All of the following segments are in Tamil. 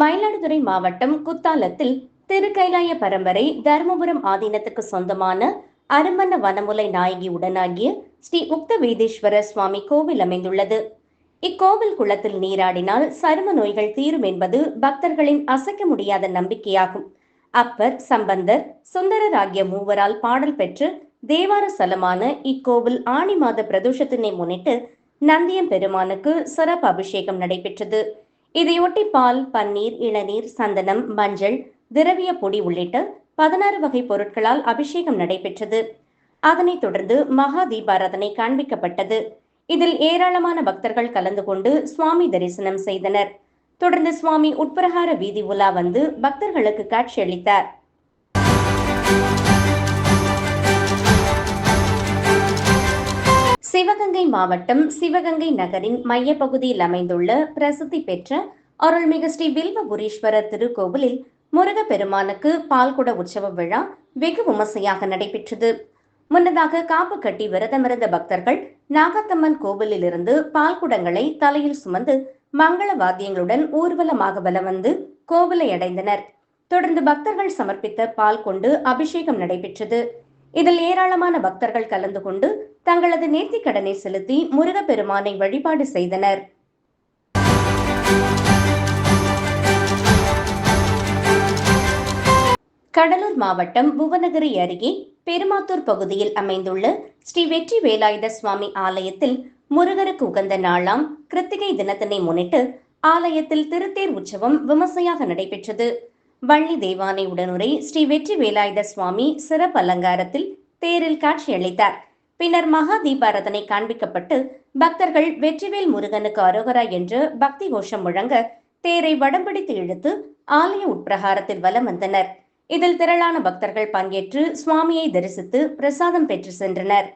மயிலாடுதுறை மாவட்டம் குத்தாலத்தில் திருக்கைலாய பரம்பரை தருமபுரம் ஆதீனத்துக்கு சொந்தமான அருமன்ன வனமுலை நாயகி உடனாகிய ஸ்ரீ உக்த வீதீஸ்வர சுவாமி கோவில் அமைந்துள்ளது. இக்கோவில் குளத்தில் நீராடினால் சரும நோய்கள் தீரும் என்பது பக்தர்களின் அசைக்க முடியாத நம்பிக்கையாகும். அப்பர் சம்பந்தர் சுந்தரர் ஆகிய மூவரால் பாடல் பெற்று தேவார ஸ்தலமான இக்கோவில் ஆணி மாத பிரதோஷத்தினை முன்னிட்டு நந்தியம் பெருமானுக்கு சிறப்பு அபிஷேகம் நடைபெற்றது. இதையொட்டி பால் பன்னீர் இளநீர் சந்தனம் மஞ்சள் திரவிய பொடி உள்ளிட்ட பதினாறு வகை பொருட்களால் அபிஷேகம் நடைபெற்றது. அதனைத் தொடர்ந்து மகா தீபாராதனை காண்பிக்கப்பட்டது. இதில் ஏராளமான பக்தர்கள் கலந்து கொண்டு சுவாமி தரிசனம் செய்தனர். தொடர்ந்து சுவாமி உட்பிரகார வீதி உலா வந்து பக்தர்களுக்கு காட்சியளித்தார் சிவகங்கை மாவட்டம் சிவகங்கை நகரின் மையப்பகுதியில் அமைந்துள்ள பிரசித்தி பெற்ற அருள்மிகு ஸ்ரீ வில்வபுரீஸ்வரர் திருக்கோவிலில் முருகப்பெருமானுக்கு பால்குட உற்சவ விழா வெகு விமர்சையாக நடைபெற்றது. முன்னதாக காப்பு கட்டி விரதமிருந்த பக்தர்கள் நாகத்தம்மன் கோவிலிலிருந்து பால்குடங்களை தலையில் சுமந்து மங்கள வாத்தியங்களுடன் ஊர்வலமாக வல வந்து கோவிலை அடைந்தனர். தொடர்ந்து பக்தர்கள் சமர்ப்பித்த பால் கொண்டு அபிஷேகம் நடைபெற்றது. இதில் ஏராளமான பக்தர்கள் கலந்து கொண்டு தங்களது நேர்த்திக் கடனை செலுத்தி முருகப்பெருமானை வழிபாடு செய்தனர். கடலூர் மாவட்டம் புவனகிரி அருகே பெருமாத்தூர் பகுதியில் அமைந்துள்ள ஸ்ரீ வெற்றி வேலாயுத சுவாமி ஆலயத்தில் முருகருக்கு உகந்த நாளாம் கிருத்திகை தினத்தினை முன்னிட்டு ஆலயத்தில் திருத்தேர் உற்சவம் விமர்சையாக நடைபெற்றது. வள்ளி தேவானை உடனுரை ஸ்ரீ வெற்றி வேலாயுத சுவாமி சிறப்பு அலங்காரத்தில் தேரில் காட்சியளித்தார். பின்னர் மகா தீபாரதனை காண்பிக்கப்பட்டு பக்தர்கள் வெற்றிவேல் முருகனுக்கு அரோகரா என்று பக்தி கோஷம் முழங்க தேரை வடம்பிடித்து இழுத்து ஆலய உட்பிரகாரத்தில் வலம் வந்தனர். இதில் திரளான பக்தர்கள் பங்கேற்று சுவாமியை தரிசித்து பிரசாதம் பெற்று சென்றனர்.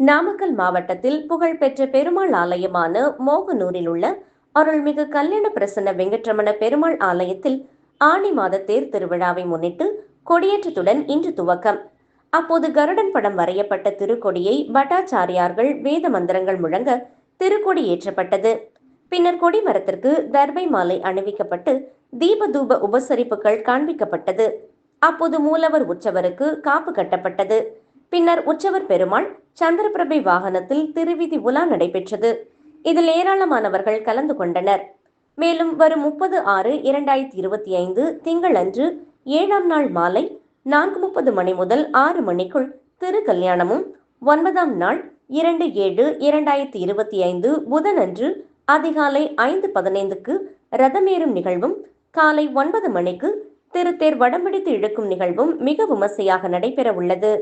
நாமக்கல் மாவட்டத்தில் புகழ்பெற்ற பெருமாள் ஆலயமான மோகனூரில் உள்ள அருள்மிகு கல்யாண பிரசன்ன வெங்கட்ரமண பெருமாள் ஆலயத்தில் ஆணி மாத தேர் திருவிழாவை முன்னிட்டு கொடியேற்றத்துடன் இன்று துவக்கம். அப்போது கருடன் படம் வரையப்பட்ட திருக்கொடியை பட்டாச்சாரியார்கள் வேத மந்திரங்கள் முழங்க திருக்கொடி ஏற்றப்பட்டது. பின்னர் கொடிமரத்திற்கு தர்பை மாலை அணிவிக்கப்பட்டு தீப தூப உபசரிப்புகள் காண்பிக்கப்பட்டது. அப்போது மூலவர் உற்சவருக்கு காப்பு கட்டப்பட்டது. பின்னர் உற்சவர் பெருமாள் சந்திரபிரபை வாகனத்தில் திருவிதி உலா நடைபெற்றது. இதில் ஏராளமானவர்கள் கலந்து கொண்டனர். மேலும் வரும் முப்பது ஆறு இரண்டாயிரத்தி இருபத்தி ஐந்து திங்களன்று ஏழாம் நாள் மாலை நான்கு முப்பது மணி முதல் ஆறு மணிக்குள் திரு கல்யாணமும் ஒன்பதாம் நாள் இரண்டு ஏழு இரண்டாயிரத்தி இருபத்தி ஐந்து புதனன்று அதிகாலை ஐந்து பதினைந்துக்கு ரதமேறும் நிகழ்வும் காலை ஒன்பது மணிக்கு திருத்தேர் வடம்பிடித்து இழுக்கும் நிகழ்வும் மிக விமர்சையாக நடைபெற உள்ளது